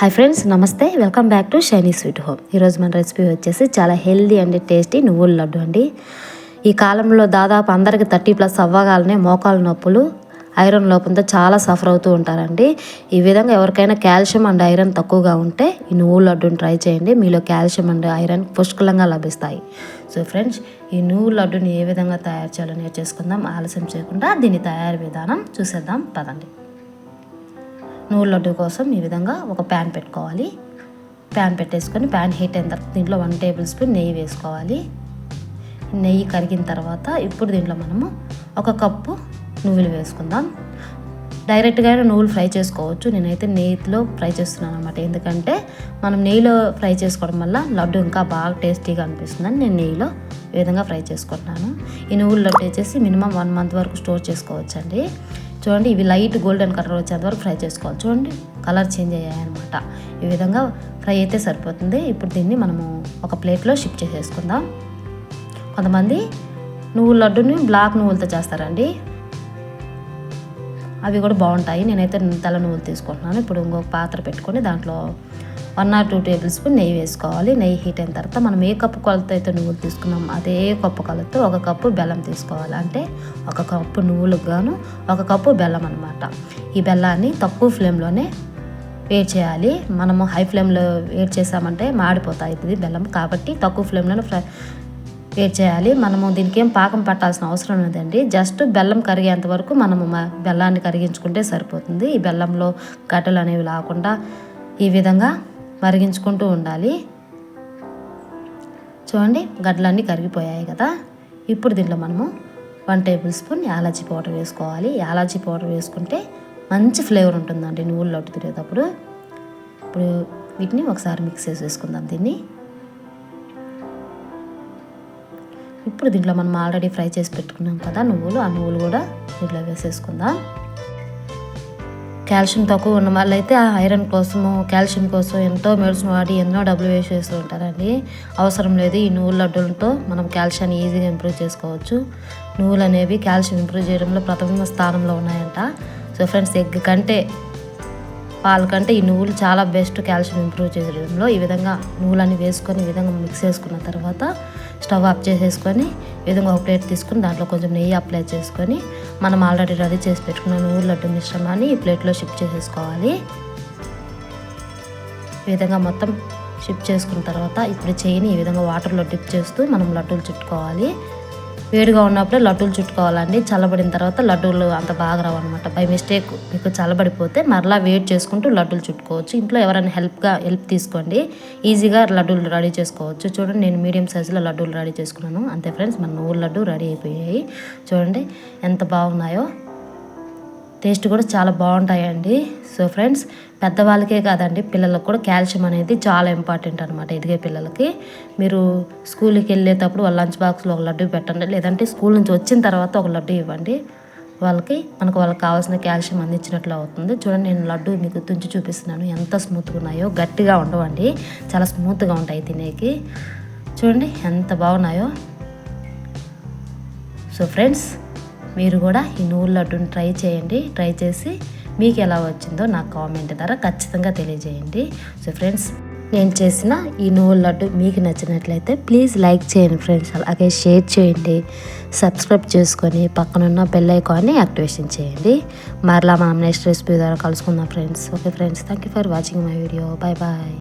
Hi friends నమస్తే. Welcome back to Shiny sweet home ఈరోజు మన రెసిపీ వచ్చేసి చాలా హెల్దీ అండ్ టేస్టీ నువ్వుల లడ్డు అండి. ఈ కాలంలో దాదాపు అందరికి థర్టీ ప్లస్ అవ్వగాలనే మోకాలు నొప్పులు ఐరన్ లోపంతో చాలా సఫర్ అవుతూ ఉంటారండి. ఈ విధంగా ఎవరికైనా కాల్షియం అండ్ ఐరన్ తక్కువగా ఉంటే ఈ నువ్వుల లడ్డుని ట్రై చేయండి. మీలో కాల్షియం అండ్ ఐరన్ పుష్కలంగా లభిస్తాయి. సో ఫ్రెండ్స్ ఈ నువ్వుల లడ్డుని ఏ విధంగా తయారు చేయాలో నేర్చేసుకుందాం ఆలస్యం చేయకుండా దీని తయారీ విధానం చూసేద్దాం. పదండి. నూరు లడ్డు కోసం ఈ విధంగా ఒక ప్యాన్ పెట్టుకోవాలి. ప్యాన్ పెట్టేసుకొని ప్యాన్ హీట్ అయిన తర్వాత దీంట్లో వన్ టేబుల్ స్పూన్ నెయ్యి వేసుకోవాలి. నెయ్యి కరిగిన తర్వాత ఇప్పుడు దీంట్లో మనము ఒక కప్పు నువ్వులు వేసుకుందాం. డైరెక్ట్గా నువ్వులు ఫ్రై చేసుకోవచ్చు. నేనైతే నెయ్యిలో ఫ్రై చేస్తున్నాను అనమాట ఎందుకంటే మనం నెయ్యిలో ఫ్రై చేసుకోవడం వల్ల లడ్డు ఇంకా బాగా టేస్టీగా అనిపిస్తుందని నేను నెయ్యిలో ఈ విధంగా ఫ్రై చేసుకుంటున్నాను. ఈ నువ్వుల లడ్డు వచ్చేసి మినిమం వన్ మంత్ వరకు స్టోర్ చేసుకోవచ్చండి. చూడండి ఇవి లైట్ గోల్డెన్ కలర్ వచ్చేంత వరకు ఫ్రై చేసుకోవాలి. చూడండి కలర్ చేంజ్ అయ్యాయి అనమాట ఈ విధంగా ఫ్రై అయితే సరిపోతుంది. ఇప్పుడు దీన్ని మనము ఒక ప్లేట్లో షిఫ్ట్ చేసేసుకుందాం. కొంతమంది నువ్వుల లడ్డుని బ్లాక్ నువ్వులతో చేస్తారండి. అవి కూడా బాగుంటాయి. నేనైతే తల నువ్వులు తీసుకుంటున్నాను. ఇప్పుడు ఇంకొక పాత్ర పెట్టుకొని దాంట్లో one or two tablespoon నెయ్యి వేసుకోవాలి. నెయ్యి హీట్ అయిన తర్వాత మనం ఏ కప్పు కొలత అయితే నువ్వులు తీసుకున్నాం అదే కప్పు కొలత ఒక కప్పు బెల్లం తీసుకోవాలి. అంటే ఒక కప్పు నువ్వులకు గాను ఒక కప్పు బెల్లం అనమాట ఈ బెల్లాన్ని తక్కువ ఫ్లేమ్లోనే వేడి చేయాలి. మనము హై ఫ్లేమ్లో వేడి చేసామంటే మాడిపోతాయి. ఇది బెల్లం కాబట్టి తక్కువ ఫ్లేమ్లోనే ఫ్రై వేడి చేయాలి? మనము దీనికి ఏం పాకం పట్టాల్సిన అవసరం లేదండి. జస్ట్ బెల్లం కరిగేంత వరకు మనము బెల్లాన్ని కరిగించుకుంటే సరిపోతుంది. ఈ బెల్లంలో గడ్డలు అనేవి లేకుండా ఈ విధంగా మరిగించుకుంటూ ఉండాలి. చూడండి గడ్డలన్నీ కరిగిపోయాయి కదా. ఇప్పుడు దీంట్లో మనము వన్ టేబుల్ స్పూన్ యాలజీ పౌడర్ వేసుకోవాలి. యాలజీ పౌడర్ వేసుకుంటే మంచి ఫ్లేవర్ ఉంటుందండి నువ్వులు లడ్డు తినేటప్పుడు ఇప్పుడు వీటిని ఒకసారి మిక్స్ చేసి వేసుకుందాం దీన్ని. ఇప్పుడు దీంట్లో మనం ఆల్రెడీ ఫ్రై చేసి పెట్టుకున్నాం కదా నువ్వులు ఆ నువ్వులు కూడా దీంట్లో వేసేసుకుందాం. కాల్షియం తక్కువ ఉన్న వాళ్ళైతే ఆ ఐరన్ కోసము కాల్షియం కోసం ఎంతో మెడిసిన్ వాడి ఎన్నో డబ్బులు వేసి చేస్తూ ఉంటారండి. అవసరం లేదు ఈ నువ్వుల లడ్డులతో మనం కాల్షియాన్ని ఈజీగా ఇంప్రూవ్ చేసుకోవచ్చు. నువ్వులు అనేవి కాల్షియం ఇంప్రూవ్ చేయడంలో ప్రథమ స్థానంలో ఉన్నాయంట. సో ఫ్రెండ్స్ ఎగ్ కంటే పాల కంటే ఈ నువ్వులు చాలా బెస్ట్ కాల్షియం ఇంప్రూవ్ చేయడంలో ఈ విధంగా నువ్వులన్నీ వేసుకొని ఈ విధంగా మిక్స్ చేసుకున్న తర్వాత స్టవ్ ఆఫ్ చేసేసుకొని ఈ విధంగా ఒక ప్లేట్ తీసుకుని దాంట్లో కొంచెం నెయ్యి అప్లై చేసుకొని మనం ఆల్రెడీ రెడీ చేసి పెట్టుకున్న నువ్వుల లడ్డు మిశ్రమాన్ని ఈ ప్లేట్లో షిఫ్ట్ చేసేసుకోవాలి. ఈ విధంగా మొత్తం షిఫ్ట్ చేసుకున్న తర్వాత ఇప్పుడు చేయిని ఈ విధంగా వాటర్లో డిప్ చేస్తూ మనం లడ్డూలు చుట్టుకోవాలి. వేడిగా ఉన్నప్పుడే లడ్డూలు చుట్టుకోవాలండి. చల్లబడిన తర్వాత లడ్డూలు అంత బాగా రావు అనమాట బై మిస్టేక్ మీకు చల్లబడిపోతే మరలా వేడి చేసుకుంటూ లడ్డూలు చుట్టుకోవచ్చు. ఇంట్లో ఎవరైనా హెల్ప్గా హెల్ప్ తీసుకోండి. ఈజీగా లడ్డూలు రెడీ చేసుకోవచ్చు. చూడండి నేను మీడియం సైజులో లడ్డూలు రెడీ చేసుకున్నాను. అంతే ఫ్రెండ్స్ మన నువ్వుల లడ్డు రెడీ అయిపోయాయి. చూడండి ఎంత బాగున్నాయో. టేస్ట్ కూడా చాలా బాగుంటాయండి. సో ఫ్రెండ్స్ పెద్దవాళ్ళకే కాదండి పిల్లలకు కూడా కాల్షియం అనేది చాలా ఇంపార్టెంట్ అనమాట ఎదిగే పిల్లలకి. మీరు స్కూల్కి వెళ్ళేటప్పుడు వాళ్ళ లంచ్ బాక్స్లో ఒక లడ్డు పెట్టండి లేదంటే స్కూల్ నుంచి వచ్చిన తర్వాత ఒక లడ్డు ఇవ్వండి. వాళ్ళకి మనకు వాళ్ళకి కావాల్సిన కాల్షియం అందించినట్లు అవుతుంది. చూడండి నేను లడ్డు మీకు తుంచి చూపిస్తున్నాను. ఎంత స్మూత్గా ఉన్నాయో గట్టిగా ఉండవండి. చాలా స్మూత్గా ఉంటాయి తినేకి. చూడండి ఎంత బాగున్నాయో. సో ఫ్రెండ్స్ మీరు కూడా ఈ నువ్వుల లడ్డుని ట్రై చేయండి. ట్రై చేసి మీకు ఎలా వచ్చిందో నాకు కామెంట్ ద్వారా ఖచ్చితంగా తెలియజేయండి. సో ఫ్రెండ్స్ నేను చేసిన ఈ నువ్వుల లడ్డు మీకు నచ్చినట్లయితే ప్లీజ్ లైక్ చేయండి ఫ్రెండ్స్. అలాగే షేర్ చేయండి. సబ్స్క్రైబ్ చేసుకొని పక్కనున్న బెల్ ఐకాన్ని యాక్టివేషన్ చేయండి. మరలా మనం నెక్స్ట్ రెసిపీ ద్వారా కలుసుకుందాం friends. Okay friends thank you for watching my video. Bye bye.